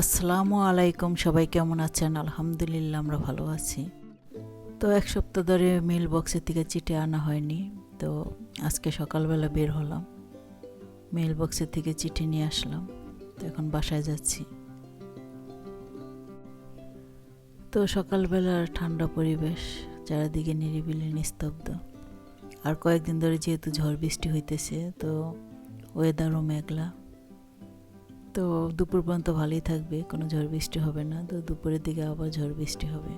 আসসালামু আলাইকুম, সবাই কেমন আছেন? আলহামদুলিল্লাহ, আমরা ভালো আছি। তো এক সপ্তাহ ধরে মেল বক্সের থেকে চিঠি আনা হয়নি। তো আজকে সকালবেলা বের হলাম। মেল বক্সের থেকে চিঠি নিয়ে আসলাম। তো এখন বাসায় যাচ্ছি। তো সকালবেলার ঠান্ডা পরিবেশ, চারিদিকে নিরিবিলি, নিস্তব্ধ। আর কয়েকদিন ধরে যেহেতু ঝড় বৃষ্টি হইতেছে, তো ওয়েদারও মেঘলা। তো দুপুর পর্যন্ত ভালোই থাকবে, কোনো ঝড় বৃষ্টি হবে না। তো দুপুরের দিকে আবার ঝড় বৃষ্টি হবে।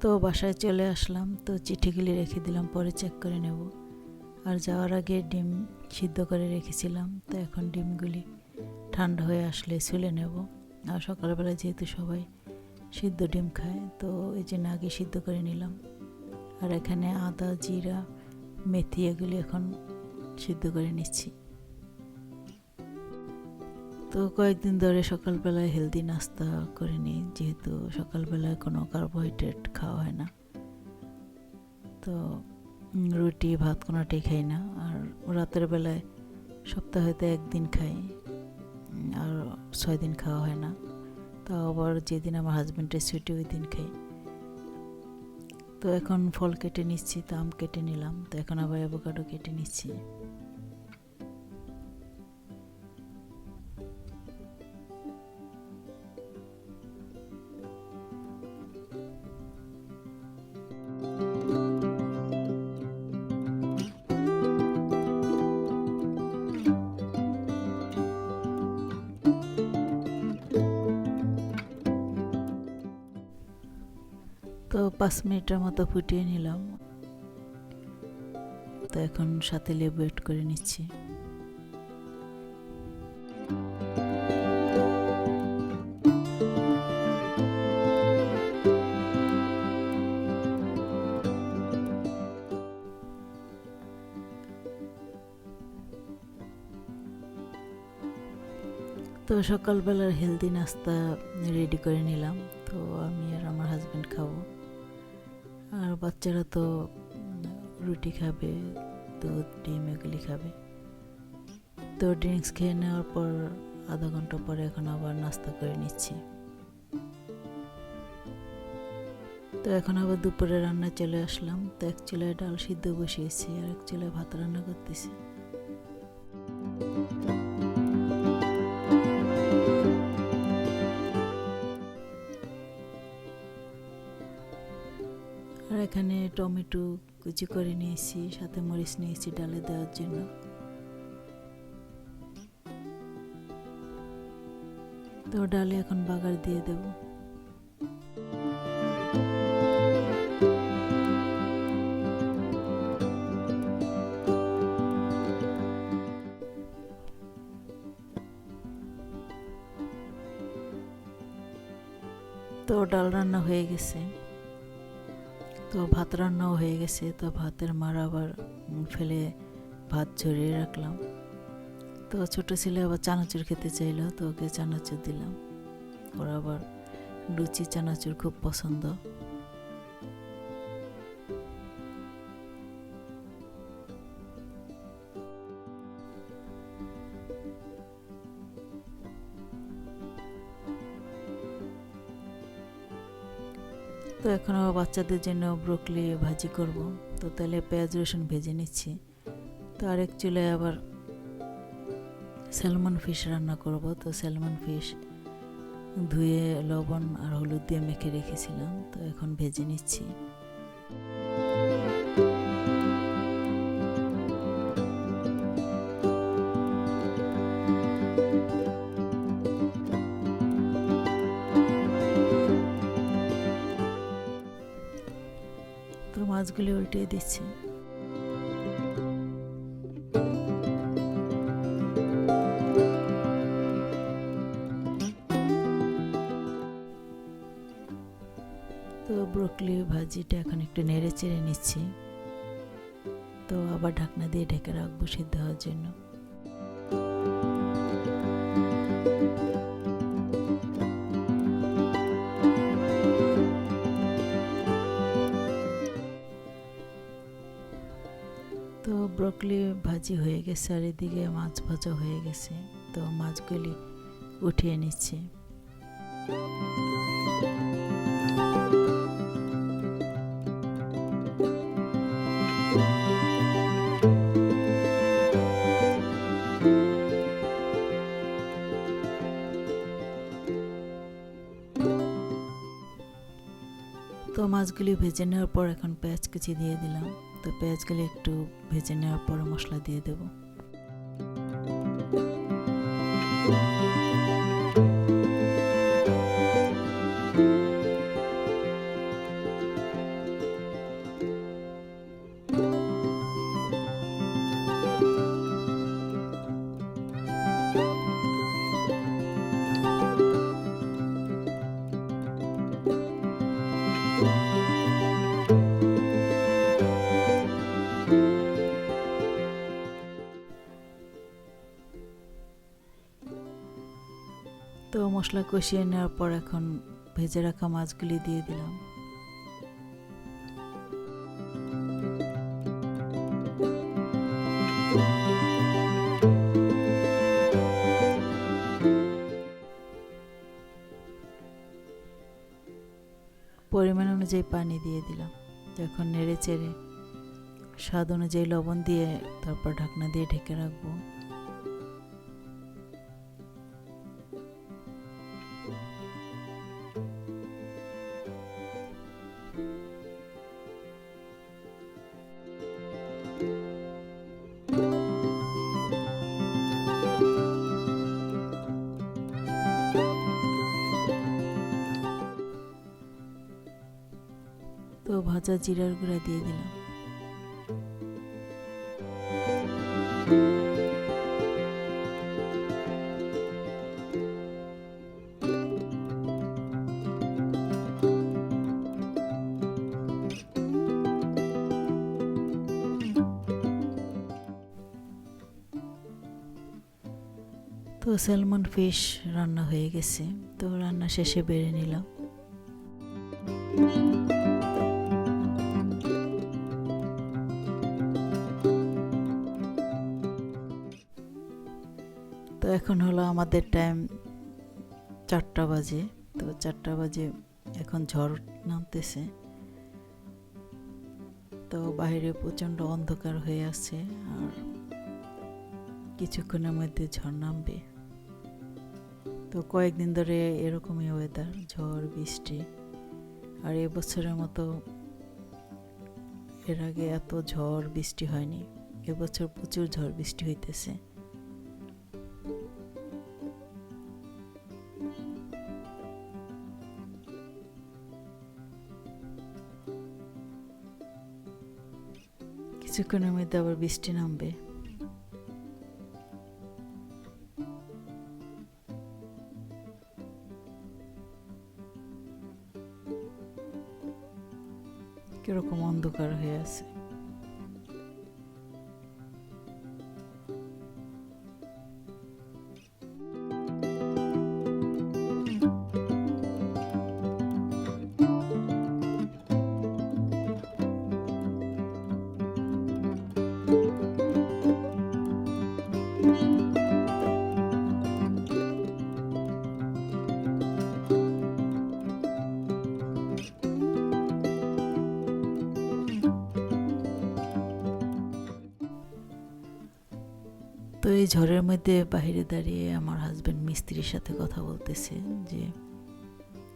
তো বাসায় চলে আসলাম, তো চিঠিগুলি রেখে দিলাম, পরে চেক করে নেব। আর যাওয়ার আগে ডিম সিদ্ধ করে রেখেছিলাম, তো এখন ডিমগুলি ঠান্ডা হয়ে আসলে ছুলে নেব। আর সকালবেলা যেহেতু সবাই সিদ্ধ ডিম খায়, তো এই জন্য আগে সিদ্ধ করে নিলাম। আর এখানে আদা, জিরা, মেথি, এগুলি এখন সিদ্ধ করে নিচ্ছি। তো কয়েকদিন ধরে সকালবেলায় হেলদি নাস্তা করে নিই যেহেতু সকালবেলায় কোনো কার্বোহাইড্রেট খাওয়া হয় না। তো রুটি, ভাত কোনোটাই খাই না। আর রাতের বেলায় সপ্তাহতে একদিন খাই আর ছয় দিন খাওয়া হয় না। তাও আবার যেদিন আমার হাজব্যান্ডের ছুটি ওই দিন খাই। তো এখন ফল কেটে নিচ্ছি তো আম কেটে নিলাম। তো এখন আবার অ্যাভোকাডো কেটে নিচ্ছি। পাঁচ মিনিটের মতো ফুটিয়ে নিলাম। তো এখন সাথে লেবু এড করে নিচ্ছি। তো সকালবেলার হেলদি নাস্তা রেডি করে নিলাম। তো আমি আর আমার হাজব্যান্ড খাব। আর বাচ্চারা তো রুটি খাবে, দুধ, ডিম এগুলি খাবে। তো ড্রিঙ্কস খেয়ে নেওয়ার পর আধা ঘণ্টা পরে এখন আবার নাস্তা করে নিচ্ছি। তো এখন আবার দুপুরে রান্না চলে আসলাম। তো এক চুলায় ডাল সিদ্ধ বসিয়েছি আর এক চুলায় ভাত রান্না করতেছি। এখানে টমেটো কুচি করে নিয়েছি, সাথে মরিচ নিয়েছি ডালে দেওয়ার জন্য। তো ডালে এখন বাগার দিয়ে দেব। তো ডাল রান্না হয়ে গেছে। তো ভাত রান্নাও হয়ে গেছে, তো ভাতের মার আবার ফেলে ভাত ঝরিয়ে রাখলাম। তো ছোট ছেলে আবার চানাচুর খেতে চাইলো, তো ওকে চানাচুর দিলাম। ওর আবার লুচি, চানাচুর খুব পছন্দ। তো এখন বাচ্চাদের জন্য ব্রোকলি ভাজি করব। তো তাহলে পেঁয়াজ, রসুন ভেজে নিচ্ছি। তো আরেক চুলায় আবার স্যালমন ফিশ রান্না করব। তো স্যালমন ফিশ ধুয়ে লবণ আর হলুদ দিয়ে মেখে রেখেছিলাম। তো এখন ভেজে নিচ্ছি। মাছগুলি উল্টিয়ে দিচ্ছে। তো ব্রোকলি ভাজিটা এখন একটু নেড়ে চেড়ে নিচ্ছি। তো আবার ঢাকনা দিয়ে ঢেকে রাখব সিদ্ধ হওয়ার জন্য। তো ব্রকলি ভাজি হয়ে গেছে আর এদিকে মাছ ভাজা হয়ে গেছে। তো মাছগুলি উঠিয়ে নিচ্ছি। তো মাছগুলি ভেজে নেওয়ার পর এখন পেঁয়াজ কুচি দিয়ে দিলাম। তো পেঁয়াজগুলি একটু ভেজে নেওয়ার পর মশলা দিয়ে দেব। মশলা কষিয়ে নেওয়ার পর এখন ভেজে রাখা মাছগুলি দিয়ে দিলাম। পরিমাণ অনুযায়ী পানি দিয়ে দিলাম। এখন নেড়ে চেড়ে স্বাদ অনুযায়ী লবণ দিয়ে তারপর ঢাকনা দিয়ে ঢেকে রাখব। তো ভাজা জিরার গুঁড়া দিয়ে দিলাম। তো স্যালমন ফিশ রান্না হয়ে গেছে। তো রান্না শেষে বেড়ে নিলাম। তো এখন হলো আমাদের টাইম চারটা বাজে। তো চারটা বাজে এখন ঝড় নামতেছে। তো বাইরে প্রচণ্ড অন্ধকার হয়ে আছে আর কিছুক্ষণের মধ্যে ঝড় নামবে। তো কয়েকদিন ধরে এরকমই ওয়েদার ঝড়, বৃষ্টি। আর এবছরের মতো এর আগে এত ঝড়, বৃষ্টি হয়নি। এবছর প্রচুর ঝড়, বৃষ্টি হইতেছে। কিছুক্ষণের মধ্যে আবার বৃষ্টি নামবে। কীরকম অন্ধকার হয়ে আছে। তো এই ঝড়ের মধ্যে বাইরে দাঁড়িয়ে আমার হাজব্যান্ড মিস্ত্রির সাথে কথা বলতেছে যে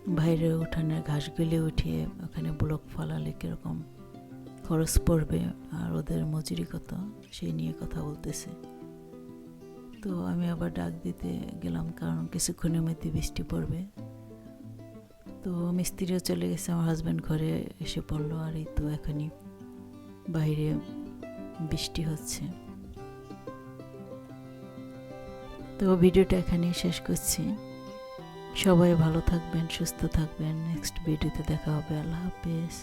বাইরের উঠানের ঘাসগুলি উঠিয়ে ওখানে ব্লক ফলালে কীরকম খরচ পড়বে আর ওদের মজুরি কত, সেই নিয়ে কথা বলতেছে। তো আমি আবার ডাক দিতে গেলাম কারণ কিছুক্ষণের মধ্যে বৃষ্টি পড়বে। তো মিস্ত্রিও চলে গেছে, আমার হাজব্যান্ড ঘরে এসে পড়ল আর এই তো এখনই বাইরে বৃষ্টি হচ্ছে। তো ভিডিওটা এখানেই শেষ করছি। সবাই ভালো থাকবেন, সুস্থ থাকবেন। নেক্সট ভিডিওতে দেখা হবে। আল্লাহ হাফেজ।